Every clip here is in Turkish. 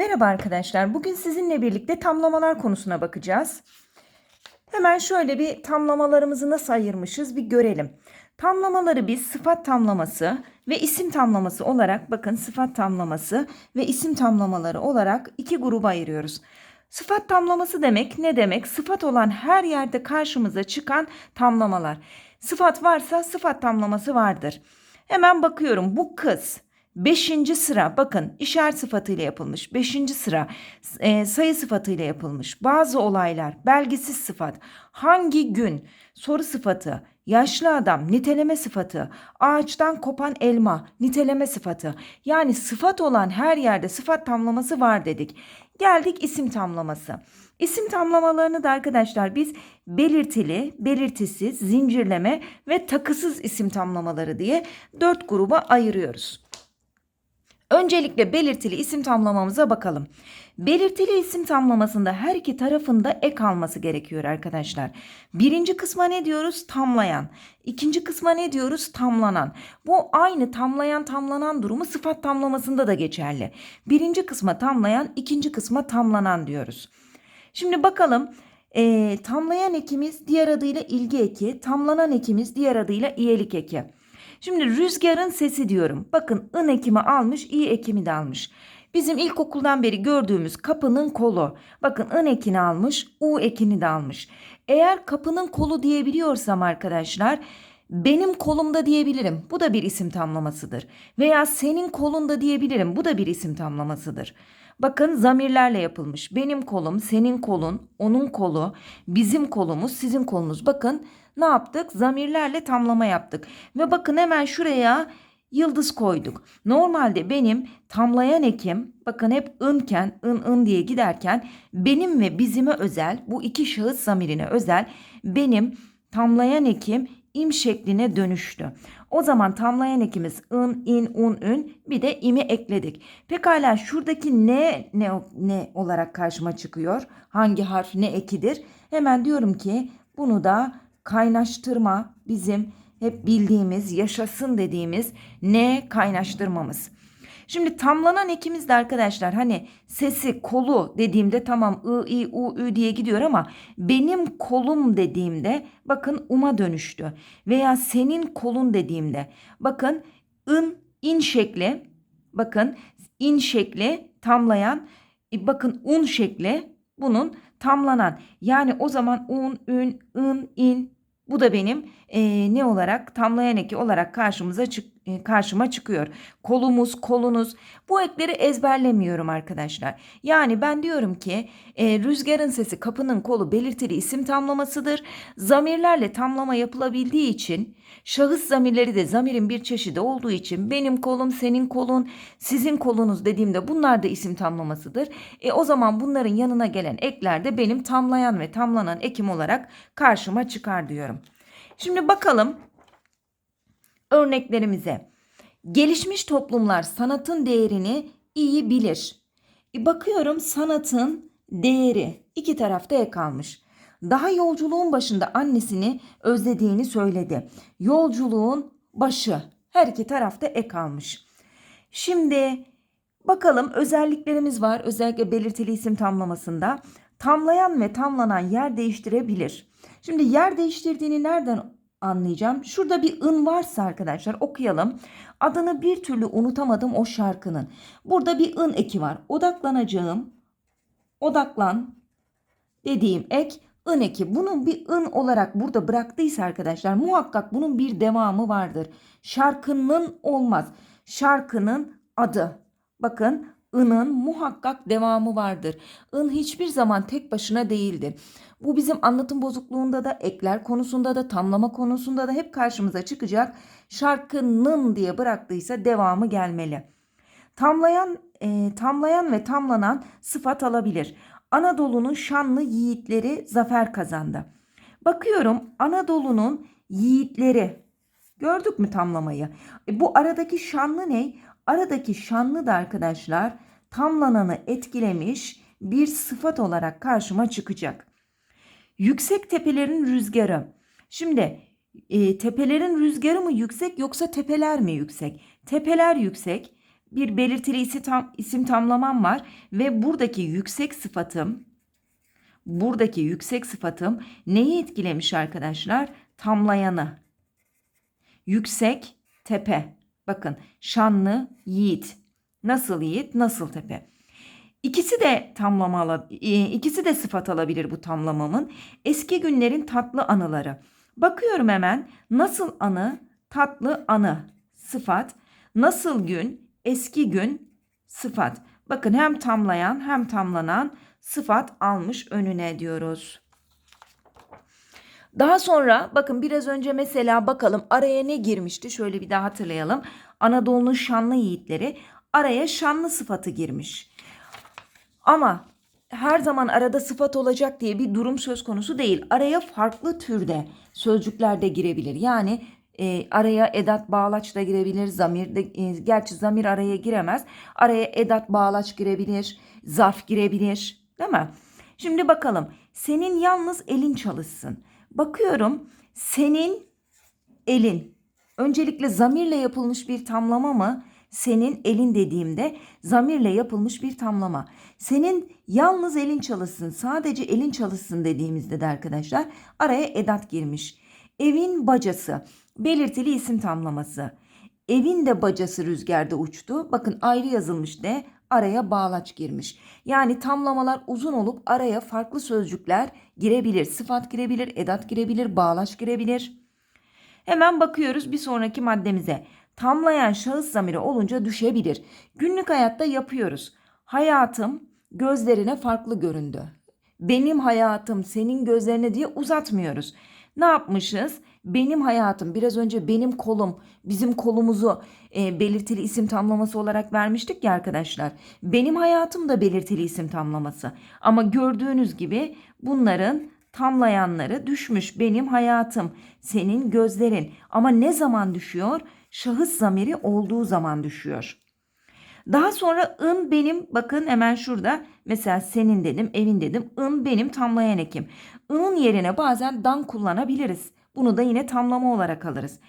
Merhaba arkadaşlar. Bugün sizinle birlikte tamlamalar konusuna bakacağız. Hemen şöyle bir tamlamalarımızı nasıl ayırmışız bir görelim. Tamlamaları biz sıfat tamlaması ve isim tamlaması olarak bakın sıfat tamlaması ve isim tamlamaları olarak iki gruba ayırıyoruz. Sıfat tamlaması demek ne demek? Sıfat olan her yerde karşımıza çıkan tamlamalar. Sıfat varsa sıfat tamlaması vardır. Hemen bakıyorum bu kız Beşinci sıra bakın işaret sıfatıyla yapılmış. Beşinci sıra e, sayı sıfatıyla yapılmış. Bazı olaylar belgesiz sıfat. Hangi gün soru sıfatı. Yaşlı adam niteleme sıfatı. Ağaçtan kopan elma niteleme sıfatı. Yani sıfat olan her yerde sıfat tamlaması var dedik. Geldik isim tamlaması. İsim tamlamalarını da arkadaşlar biz belirtili, belirtisiz, zincirleme ve takısız isim tamlamaları diye dört gruba ayırıyoruz. Öncelikle belirtili isim tamlamamıza bakalım. Belirtili isim tamlamasında her iki tarafında ek alması gerekiyor arkadaşlar. Birinci kısma ne diyoruz? Tamlayan. İkinci kısma ne diyoruz? Tamlanan. Bu aynı tamlayan tamlanan durumu sıfat tamlamasında da geçerli. Birinci kısma tamlayan, ikinci kısma tamlanan diyoruz. Şimdi bakalım e, tamlayan ekimiz diğer adıyla ilgi eki, tamlanan ekimiz diğer adıyla iyelik eki. Şimdi rüzgarın sesi diyorum. Bakın ın ekimi almış, i ekimi de almış. Bizim ilkokuldan beri gördüğümüz kapının kolu. Bakın ın ekini almış, u ekini de almış. Eğer kapının kolu diyebiliyorsam arkadaşlar benim kolumda diyebilirim. Bu da bir isim tamlamasıdır. Veya senin kolunda diyebilirim. Bu da bir isim tamlamasıdır. Bakın zamirlerle yapılmış. Benim kolum, senin kolun, onun kolu, bizim kolumuz, sizin kolunuz. Bakın ne yaptık? Zamirlerle tamlama yaptık. Ve bakın hemen şuraya yıldız koyduk. Normalde benim tamlayan ekim bakın hep ınken ın ın diye giderken benim ve bizime özel bu iki şahıs zamirine özel benim tamlayan ekim im şekline dönüştü. O zaman tamlayan ekimiz ın, in, un, ün bir de imi ekledik. Pekala şuradaki ne, ne, ne olarak karşıma çıkıyor? Hangi harf ne ekidir? Hemen diyorum ki bunu da kaynaştırma bizim hep bildiğimiz, yaşasın dediğimiz ne kaynaştırmamız. Şimdi tamlanan ekimiz de arkadaşlar hani sesi kolu dediğimde tamam ı, i, u, ü diye gidiyor ama benim kolum dediğimde bakın uma dönüştü. Veya senin kolun dediğimde bakın ın, in şekli bakın in şekli tamlayan e, bakın un şekli bunun tamlanan. Yani o zaman un, ün, ın, in bu da benim e, ne olarak tamlayan eki olarak karşımıza çık, karşıma çıkıyor. Kolumuz, kolunuz bu ekleri ezberlemiyorum arkadaşlar. Yani ben diyorum ki e, rüzgarın sesi kapının kolu belirtili isim tamlamasıdır. Zamirlerle tamlama yapılabildiği için şahıs zamirleri de zamirin bir çeşidi olduğu için benim kolum, senin kolun, sizin kolunuz dediğimde bunlar da isim tamlamasıdır. E, o zaman bunların yanına gelen ekler de benim tamlayan ve tamlanan ekim olarak karşıma çıkar diyorum. Şimdi bakalım örneklerimize. Gelişmiş toplumlar sanatın değerini iyi bilir. E bakıyorum sanatın değeri iki tarafta ek almış. Daha yolculuğun başında annesini özlediğini söyledi. Yolculuğun başı her iki tarafta ek almış. Şimdi bakalım özelliklerimiz var özellikle belirtili isim tamlamasında. Tamlayan ve tamlanan yer değiştirebilir. Şimdi yer değiştirdiğini nereden anlayacağım? Şurada bir ın varsa arkadaşlar okuyalım. Adını bir türlü unutamadım o şarkının. Burada bir ın eki var. Odaklanacağım. Odaklan dediğim ek ın eki. Bunun bir ın olarak burada bıraktıysa arkadaşlar muhakkak bunun bir devamı vardır. Şarkının olmaz. Şarkının adı. Bakın ının muhakkak devamı vardır. In hiçbir zaman tek başına değildir. Bu bizim anlatım bozukluğunda da ekler konusunda da tamlama konusunda da hep karşımıza çıkacak. Şarkının diye bıraktıysa devamı gelmeli. Tamlayan, e, tamlayan ve tamlanan sıfat alabilir. Anadolu'nun şanlı yiğitleri zafer kazandı. Bakıyorum Anadolu'nun yiğitleri. Gördük mü tamlamayı? E, bu aradaki şanlı ne? Aradaki şanlı da arkadaşlar tamlananı etkilemiş bir sıfat olarak karşıma çıkacak. Yüksek tepelerin rüzgarı. Şimdi e, tepelerin rüzgarı mı yüksek yoksa tepeler mi yüksek? Tepeler yüksek. bir belirtili isim, tam, isim tamlamam var ve buradaki yüksek sıfatım buradaki yüksek sıfatım neyi etkilemiş arkadaşlar? Tamlayanı. Yüksek tepe. Bakın şanlı yiğit. Nasıl yiğit? Nasıl tepe? İkisi de tamlama e, ikisi de sıfat alabilir bu tamlamamın. Eski günlerin tatlı anıları. Bakıyorum hemen nasıl anı, tatlı anı sıfat, nasıl gün, eski gün sıfat. Bakın hem tamlayan hem tamlanan sıfat almış önüne diyoruz. Daha sonra bakın biraz önce mesela bakalım araya ne girmişti? Şöyle bir daha hatırlayalım. Anadolu'nun şanlı yiğitleri araya şanlı sıfatı girmiş. Ama her zaman arada sıfat olacak diye bir durum söz konusu değil. Araya farklı türde sözcükler de girebilir. Yani e, araya edat bağlaç da girebilir. Zamir de e, gerçi zamir araya giremez. Araya edat bağlaç girebilir. Zarf girebilir. Değil mi? Şimdi bakalım. Senin yalnız elin çalışsın. Bakıyorum senin elin. Öncelikle zamirle yapılmış bir tamlama mı? Senin elin dediğimde zamirle yapılmış bir tamlama. Senin yalnız elin çalışsın, sadece elin çalışsın dediğimizde de arkadaşlar araya edat girmiş. Evin bacası, belirtili isim tamlaması. Evin de bacası rüzgarda uçtu. Bakın ayrı yazılmış de araya bağlaç girmiş. Yani tamlamalar uzun olup araya farklı sözcükler girebilir. Sıfat girebilir, edat girebilir, bağlaç girebilir. Hemen bakıyoruz bir sonraki maddemize. Tamlayan şahıs zamiri olunca düşebilir. Günlük hayatta yapıyoruz. Hayatım gözlerine farklı göründü. Benim hayatım senin gözlerine diye uzatmıyoruz. Ne yapmışız? Benim hayatım biraz önce benim kolum bizim kolumuzu e, belirtili isim tamlaması olarak vermiştik ya arkadaşlar. Benim hayatım da belirtili isim tamlaması. Ama gördüğünüz gibi bunların tamlayanları düşmüş. Benim hayatım, senin gözlerin. Ama ne zaman düşüyor? Şahıs zamiri olduğu zaman düşüyor. Daha sonra ın benim bakın hemen şurada mesela senin dedim evin dedim ın benim tamlayan ekim. I'nın yerine bazen dan kullanabiliriz. Bunu da yine tamlama olarak alırız.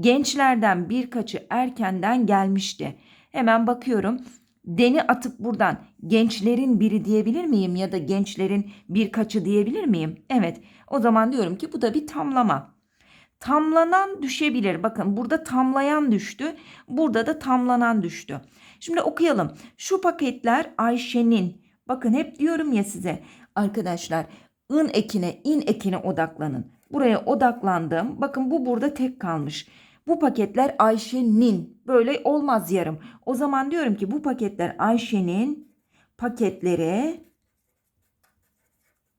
Gençlerden birkaçı erkenden gelmişti. Hemen bakıyorum. Deni atıp buradan gençlerin biri diyebilir miyim ya da gençlerin birkaçı diyebilir miyim? Evet. O zaman diyorum ki bu da bir tamlama. Tamlanan düşebilir. Bakın burada tamlayan düştü. Burada da tamlanan düştü. Şimdi okuyalım. Şu paketler Ayşe'nin. Bakın hep diyorum ya size arkadaşlar ın ekine in ekine odaklanın. Buraya odaklandım. Bakın bu burada tek kalmış. Bu paketler Ayşe'nin. Böyle olmaz yarım. O zaman diyorum ki bu paketler Ayşe'nin paketleri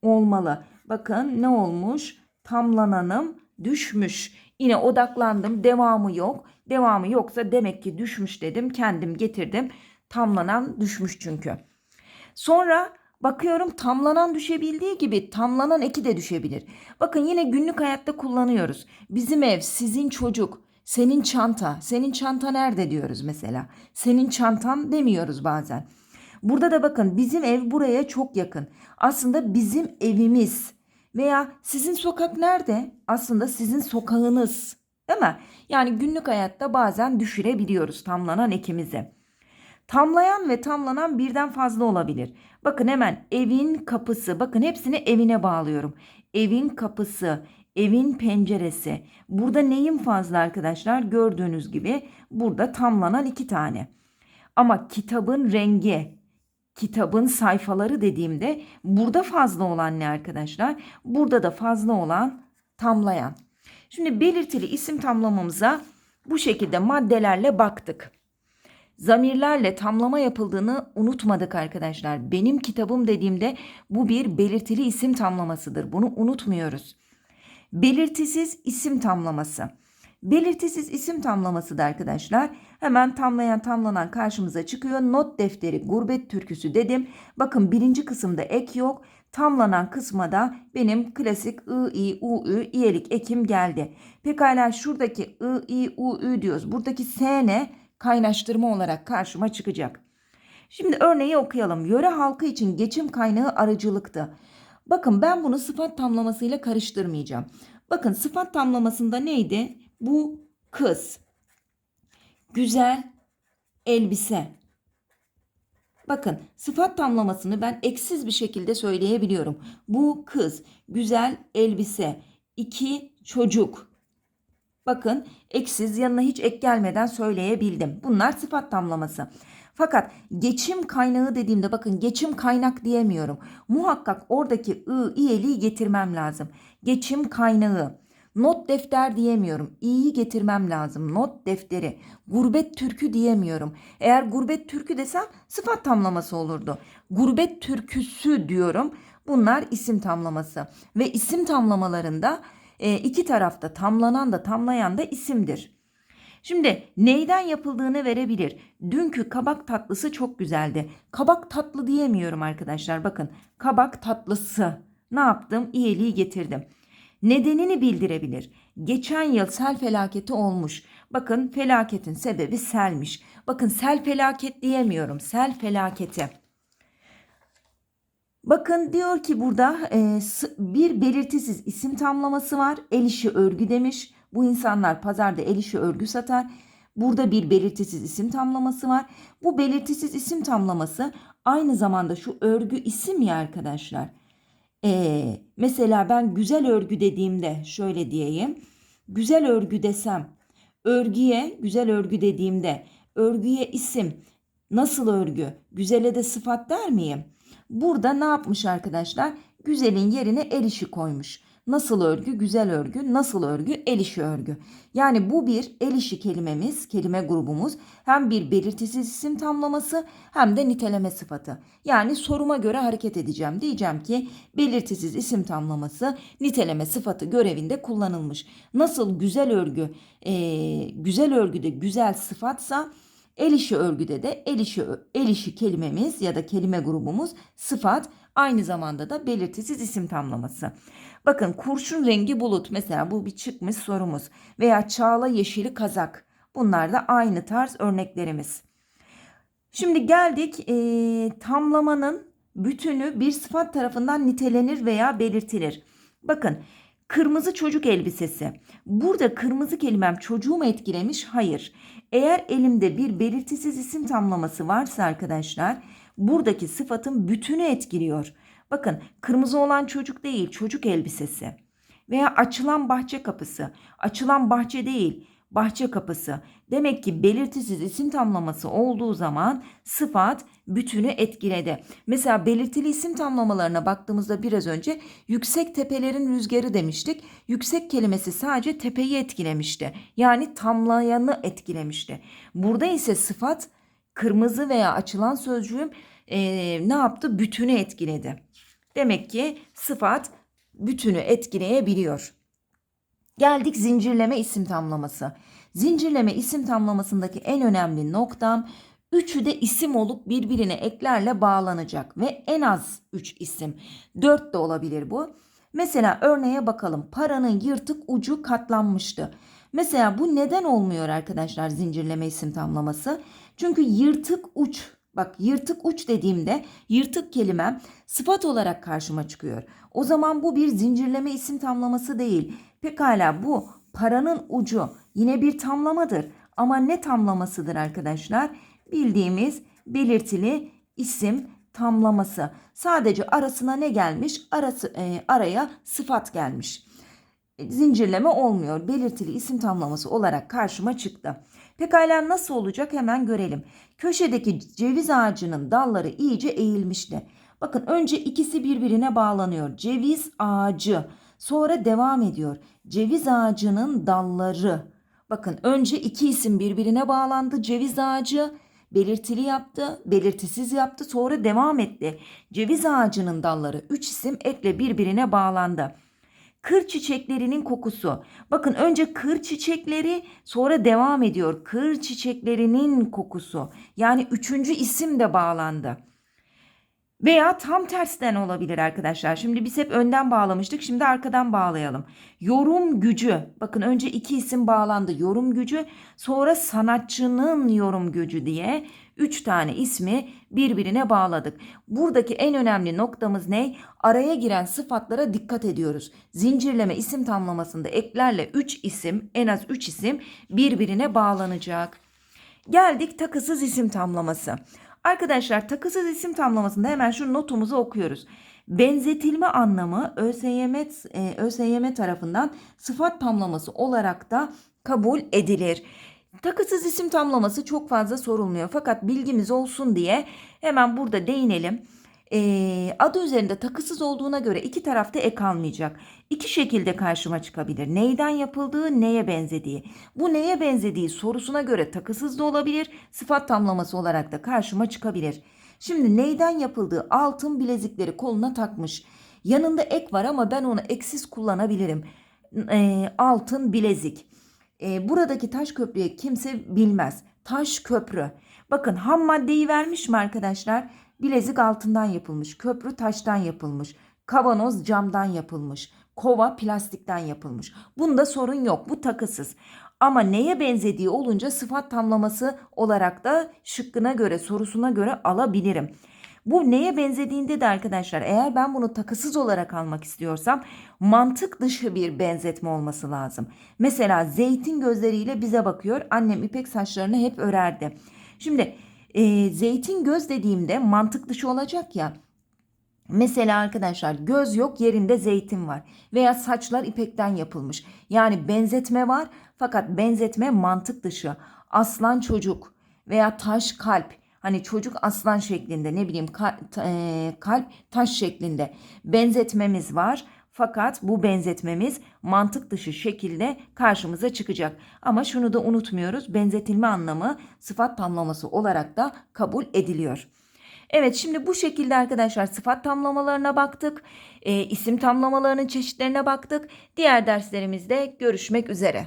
olmalı. Bakın ne olmuş? Tamlananım düşmüş. Yine odaklandım. Devamı yok. Devamı yoksa demek ki düşmüş dedim. Kendim getirdim. Tamlanan düşmüş çünkü. Sonra bakıyorum tamlanan düşebildiği gibi tamlanan eki de düşebilir. Bakın yine günlük hayatta kullanıyoruz. Bizim ev, sizin çocuk, senin çanta. Senin çanta nerede diyoruz mesela. Senin çantan demiyoruz bazen. Burada da bakın bizim ev buraya çok yakın. Aslında bizim evimiz veya sizin sokak nerede? Aslında sizin sokağınız. Değil mi? Yani günlük hayatta bazen düşürebiliyoruz tamlanan ekimizi. Tamlayan ve tamlanan birden fazla olabilir. Bakın hemen evin kapısı. Bakın hepsini evine bağlıyorum. Evin kapısı, evin penceresi. Burada neyin fazla arkadaşlar? Gördüğünüz gibi burada tamlanan iki tane. Ama kitabın rengi, kitabın sayfaları dediğimde burada fazla olan ne arkadaşlar? Burada da fazla olan tamlayan. Şimdi belirtili isim tamlamamıza bu şekilde maddelerle baktık. Zamirlerle tamlama yapıldığını unutmadık arkadaşlar. Benim kitabım dediğimde bu bir belirtili isim tamlamasıdır. Bunu unutmuyoruz. Belirtisiz isim tamlaması. Belirtisiz isim tamlaması da arkadaşlar hemen tamlayan tamlanan karşımıza çıkıyor. Not defteri gurbet türküsü dedim. Bakın birinci kısımda ek yok. Tamlanan kısma da benim klasik I, I, U, Ü, iyelik ekim geldi. Pekala şuradaki I, I, U, Ü diyoruz. Buradaki S ne? Kaynaştırma olarak karşıma çıkacak. Şimdi örneği okuyalım. Yöre halkı için geçim kaynağı aracılıktı. Bakın ben bunu sıfat tamlamasıyla karıştırmayacağım. Bakın sıfat tamlamasında neydi? Bu kız. Güzel, elbise. Bakın sıfat tamlamasını ben eksiz bir şekilde söyleyebiliyorum. Bu kız, güzel elbise, iki çocuk. Bakın eksiz yanına hiç ek gelmeden söyleyebildim. Bunlar sıfat tamlaması. Fakat geçim kaynağı dediğimde bakın geçim kaynak diyemiyorum. Muhakkak oradaki ı, iyeliği getirmem lazım. Geçim kaynağı. Not defter diyemiyorum. İ'yi getirmem lazım. Not defteri. Gurbet türkü diyemiyorum. Eğer gurbet türkü desem sıfat tamlaması olurdu. Gurbet türküsü diyorum. Bunlar isim tamlaması. Ve isim tamlamalarında e, iki tarafta tamlanan da tamlayan da isimdir. Şimdi neyden yapıldığını verebilir. Dünkü kabak tatlısı çok güzeldi. Kabak tatlı diyemiyorum arkadaşlar. Bakın kabak tatlısı. Ne yaptım? İyiliği getirdim. Nedenini bildirebilir. Geçen yıl sel felaketi olmuş. Bakın felaketin sebebi selmiş. Bakın sel felaket diyemiyorum. Sel felaketi. Bakın diyor ki burada e, bir belirtisiz isim tamlaması var. El işi örgü demiş. Bu insanlar pazarda el işi örgü satar. Burada bir belirtisiz isim tamlaması var. Bu belirtisiz isim tamlaması aynı zamanda şu örgü isim ya arkadaşlar. Ee, mesela ben güzel örgü dediğimde şöyle diyeyim. Güzel örgü desem örgüye güzel örgü dediğimde örgüye isim nasıl örgü güzele de sıfat der miyim? Burada ne yapmış arkadaşlar? Güzelin yerine el işi koymuş. Nasıl örgü, güzel örgü, nasıl örgü, el işi örgü. Yani bu bir el işi kelimemiz, kelime grubumuz. Hem bir belirtisiz isim tamlaması hem de niteleme sıfatı. Yani soruma göre hareket edeceğim. Diyeceğim ki belirtisiz isim tamlaması niteleme sıfatı görevinde kullanılmış. Nasıl güzel örgü, eee, güzel örgüde güzel sıfatsa El işi örgüde de el işi, el işi kelimemiz ya da kelime grubumuz sıfat aynı zamanda da belirtisiz isim tamlaması. Bakın kurşun rengi bulut mesela bu bir çıkmış sorumuz veya çağla yeşili kazak bunlar da aynı tarz örneklerimiz. Şimdi geldik eee, tamlamanın bütünü bir sıfat tarafından nitelenir veya belirtilir. Bakın kırmızı çocuk elbisesi. Burada kırmızı kelimem çocuğu mu etkilemiş? Hayır. Eğer elimde bir belirtisiz isim tamlaması varsa arkadaşlar buradaki sıfatın bütünü etkiliyor. Bakın kırmızı olan çocuk değil çocuk elbisesi veya açılan bahçe kapısı. Açılan bahçe değil bahçe kapısı. Demek ki belirtisiz isim tamlaması olduğu zaman sıfat bütünü etkiledi. Mesela belirtili isim tamlamalarına baktığımızda biraz önce yüksek tepelerin rüzgarı demiştik. Yüksek kelimesi sadece tepeyi etkilemişti. Yani tamlayanı etkilemişti. Burada ise sıfat kırmızı veya açılan sözcüğüm eee, ne yaptı? Bütünü etkiledi. Demek ki sıfat bütünü etkileyebiliyor. Geldik zincirleme isim tamlaması. Zincirleme isim tamlamasındaki en önemli noktam üçü de isim olup birbirine eklerle bağlanacak ve en az 3 isim. 4 de olabilir bu. Mesela örneğe bakalım. Paranın yırtık ucu katlanmıştı. Mesela bu neden olmuyor arkadaşlar zincirleme isim tamlaması? Çünkü yırtık uç Bak yırtık uç dediğimde yırtık kelimem sıfat olarak karşıma çıkıyor. O zaman bu bir zincirleme isim tamlaması değil. Pekala bu paranın ucu yine bir tamlamadır. Ama ne tamlamasıdır arkadaşlar? Bildiğimiz belirtili isim tamlaması. Sadece arasına ne gelmiş? Arası e, araya sıfat gelmiş. E, Zincirleme olmuyor. Belirtili isim tamlaması olarak karşıma çıktı. Pekala nasıl olacak hemen görelim. Köşedeki ceviz ağacının dalları iyice eğilmişti. Bakın önce ikisi birbirine bağlanıyor. Ceviz ağacı. Sonra devam ediyor. Ceviz ağacının dalları. Bakın önce iki isim birbirine bağlandı. Ceviz ağacı belirtili yaptı, belirtisiz yaptı, sonra devam etti. Ceviz ağacının dalları üç isim ekle birbirine bağlandı. Kır çiçeklerinin kokusu. Bakın önce kır çiçekleri sonra devam ediyor. Kır çiçeklerinin kokusu. Yani üçüncü isim de bağlandı. Veya tam tersten olabilir arkadaşlar. Şimdi biz hep önden bağlamıştık. Şimdi arkadan bağlayalım. Yorum gücü. Bakın önce iki isim bağlandı. Yorum gücü sonra sanatçının yorum gücü diye üç tane ismi birbirine bağladık. Buradaki en önemli noktamız ne? Araya giren sıfatlara dikkat ediyoruz. Zincirleme isim tamlamasında eklerle üç isim en az üç isim birbirine bağlanacak. Geldik takısız isim tamlaması. Arkadaşlar takısız isim tamlamasında hemen şu notumuzu okuyoruz. Benzetilme anlamı ÖSYM, e, ÖSYM tarafından sıfat tamlaması olarak da kabul edilir. Takısız isim tamlaması çok fazla sorulmuyor fakat bilgimiz olsun diye hemen burada değinelim. Ee, adı üzerinde takısız olduğuna göre iki tarafta ek almayacak. İki şekilde karşıma çıkabilir. Neyden yapıldığı, neye benzediği. Bu neye benzediği sorusuna göre takısız da olabilir, sıfat tamlaması olarak da karşıma çıkabilir. Şimdi neyden yapıldığı altın bilezikleri koluna takmış. Yanında ek var ama ben onu eksiz kullanabilirim. Ee, altın bilezik. Ee, buradaki taş köprüye kimse bilmez. Taş köprü. Bakın ham maddeyi vermiş mi arkadaşlar? Bilezik altından yapılmış. Köprü taştan yapılmış. Kavanoz camdan yapılmış. Kova plastikten yapılmış. Bunda sorun yok. Bu takısız. Ama neye benzediği olunca sıfat tamlaması olarak da şıkkına göre, sorusuna göre alabilirim. Bu neye benzediğinde de arkadaşlar eğer ben bunu takısız olarak almak istiyorsam mantık dışı bir benzetme olması lazım. Mesela zeytin gözleriyle bize bakıyor. Annem ipek saçlarını hep örerdi. Şimdi e, zeytin göz dediğimde mantık dışı olacak ya. Mesela arkadaşlar göz yok yerinde zeytin var veya saçlar ipekten yapılmış. Yani benzetme var fakat benzetme mantık dışı. Aslan çocuk veya taş kalp hani çocuk aslan şeklinde ne bileyim e, kalp taş şeklinde benzetmemiz var. Fakat bu benzetmemiz mantık dışı şekilde karşımıza çıkacak. Ama şunu da unutmuyoruz. Benzetilme anlamı sıfat tamlaması olarak da kabul ediliyor. Evet şimdi bu şekilde arkadaşlar sıfat tamlamalarına baktık. E, isim tamlamalarının çeşitlerine baktık. Diğer derslerimizde görüşmek üzere.